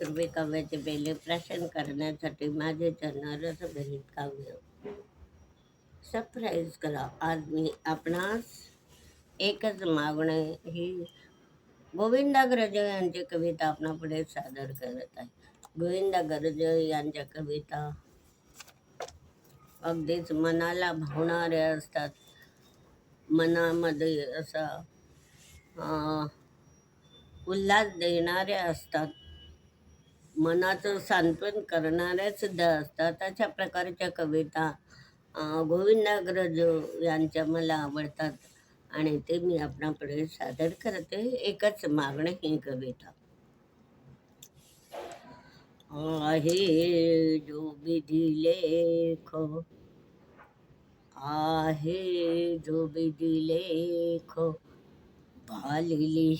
तुम्ही काव्याचे बेले प्राशन करण्यासाठी माझे जनरस गणित काव्य. सरप्राईज करा. आज मी आपणास एकच मागणे ही गोविंदाग्रज यांची कविता आपणापुढे सादर करत आहे. गोविंदाग्रज यांच्या कविता अगदीच मनाला भावणाऱ्या असतात. मनामध्ये असा उल्हास देणाऱ्या असतात. मनाचं सांत्वन करणाऱ्या सुद्धा असतात. अशा प्रकारच्या कविता गोविंदाग्रज यांच्या मला आवडतात. आणि ते मी आपणापुढे सादर करते. एकच मागणं ही कविता. आहे जो विधी लेख आहे जो विधी लेख भाली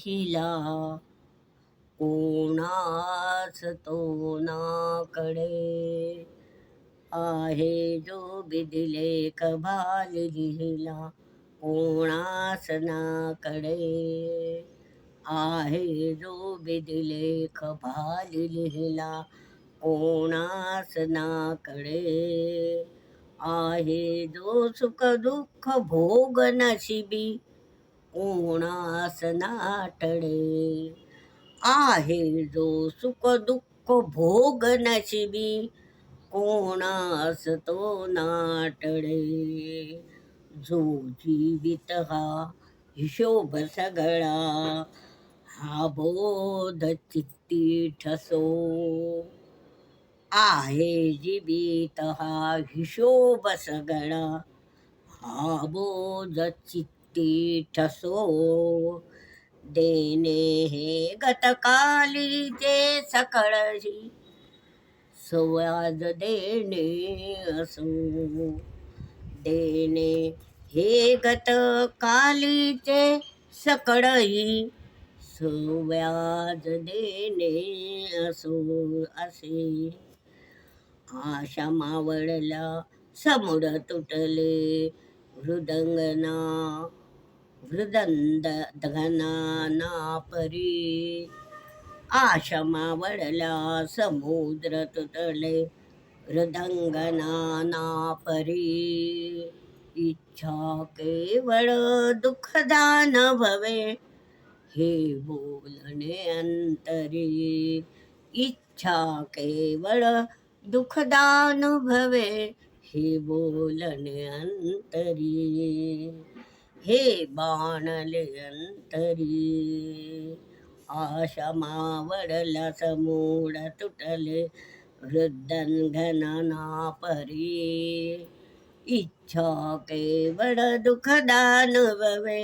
कोणास तो नाकडे आहे जो बिदिले भाल लिहिला कोणास नाकडे? आहे जो बिदिले भाल लिहिला कोणास नाकडे? आहे जो सुख दुःख भोग नशिबी कोणास नाटडे? आहे जो सुख दुःख भोग नशिबी. कोणास तो नाटडे? जो जीवित हा हिशोब सगळा. हा बोध चित्ती ठसो. आहे जीवित हा हिशोब सगळा. हा बोध चित्ती ठसो. देणे हे गतकालीचे सकळही. सुवाद देणे असो. देणे हे गतकालीचे सकळही. सुव्याज देणे असो असे. आशा मावळला समुड तुटले मृदंगना मृदंद धना परी आशा मावळला समुद्र तुतले हृदंगना परी इच्छा केवळ दुःखदान भवे हे बोलणे अंतरी। इच्छा केवळ दुःखदान भवे हे बोलणे अंतरी। हे बाणले अंतरी. आशा मावडला समूळ तुटले वृद्धन परी इच्छा केवळ दुःखदान भवे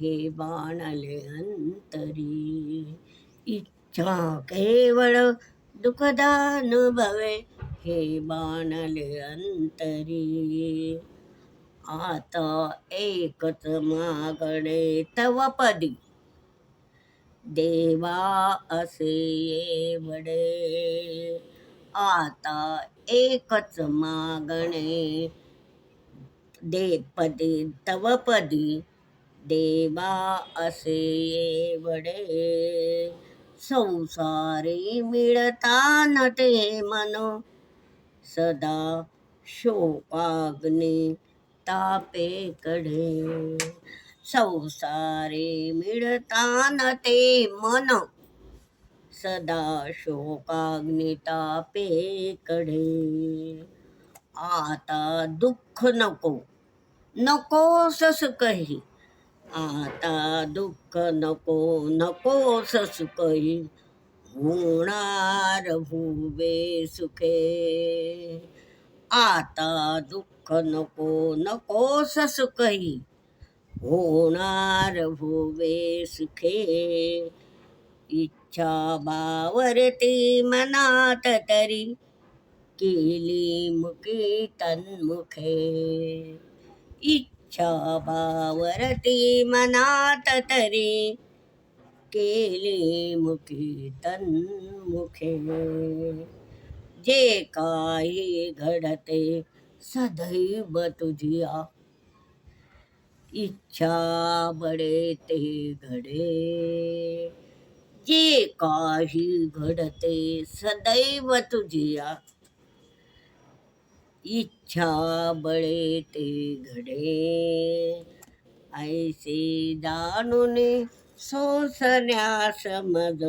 हे बाणले अंतरी. इच्छा केवळ दुखदान भवे हे बाणले अंतरी. आता एकच मागणे तव पदी देवा असे येवडे आता एकच मागणे दे पदी तव पदी देवा असे येवडे संसारी मिळतान ते मन सदा शोकाग्नी तापे कडे. संसारे मिळतान ते मन. सदा शोकाग्नितापे कडे. आता दुःख नको. नको सुखही आता दुःख नको नको सुखही होणार भुवे सुखे. आता दुःख नको नको सुखही होणार भुवे सुखे. इच्छा बावरती मनात तरी केली मुखी तन्मुखे. इच्छा बावरती मनात तरी केली मुखी तन्मुखे. जे काही घडते सदैव तुझिया इच्छा बडे ते घडे. जे काही घडते सदैव तुझिया इच्छा बळे ते घडे. ऐसे जाणून सोसण्यास मज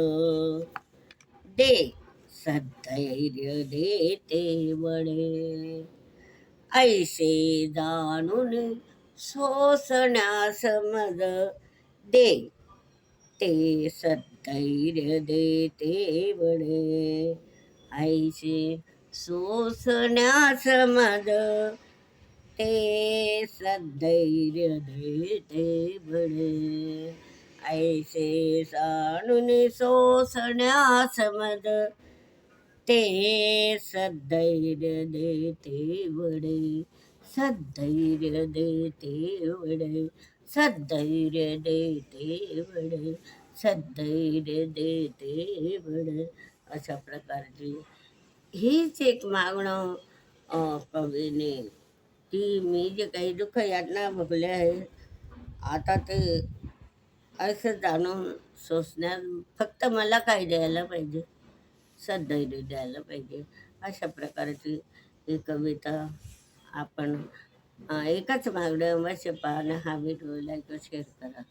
दे. सद्धैर्य देते बळे ऐसे जाणून सोसण्यास मज दे ते सधैर्य देते बळे ऐसे सोसण्यास मज ते सद्धैर्य देते बळे ऐसे जाणून सोसण्यास मज ते सधैर्य देते वडे सधैर्य देते वडे सधैर्य देते वडे सधैर्य देते वडे अशा प्रकारची हीच एक मागणं कवीने. की मी जे काही दुःख यातना भोगले आहे आता ते असं जाणून सोसण्यात फक्त मला काय द्यायला पाहिजे. सधैर्य द्यायला पाहिजे. अशा प्रकारची ही कविता आपण एकाच मागण्या अवश्य पाहणं हा व्हिडिओ लाईक शेअर करा.